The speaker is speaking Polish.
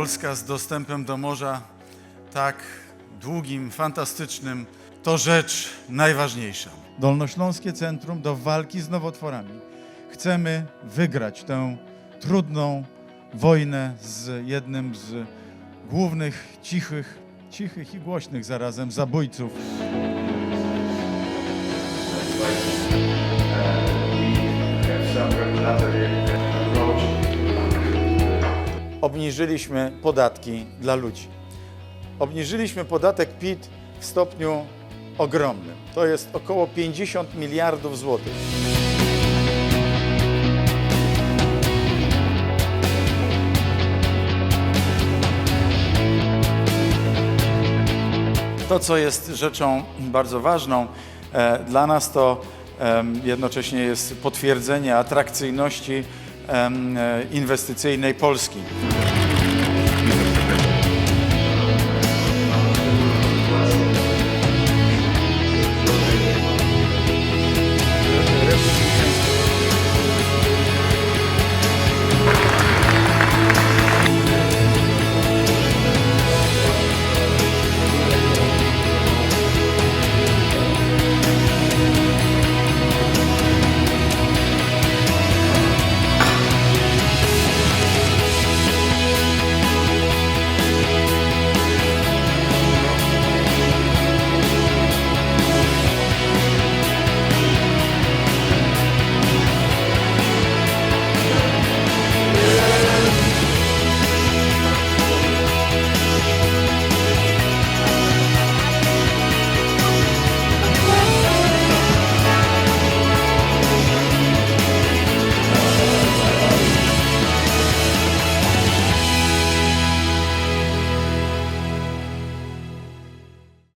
Polska z dostępem do morza tak długim, fantastycznym, to rzecz najważniejsza. Dolnośląskie Centrum do walki z nowotworami. Chcemy wygrać tę trudną wojnę z jednym z głównych cichych, cichych i głośnych zarazem zabójców. Obniżyliśmy podatki dla ludzi. Obniżyliśmy podatek PIT w stopniu ogromnym. To jest około 50 miliardów złotych. To, co jest rzeczą bardzo ważną e, dla nas, to jednocześnie jest potwierdzenie atrakcyjności inwestycyjnej Polski.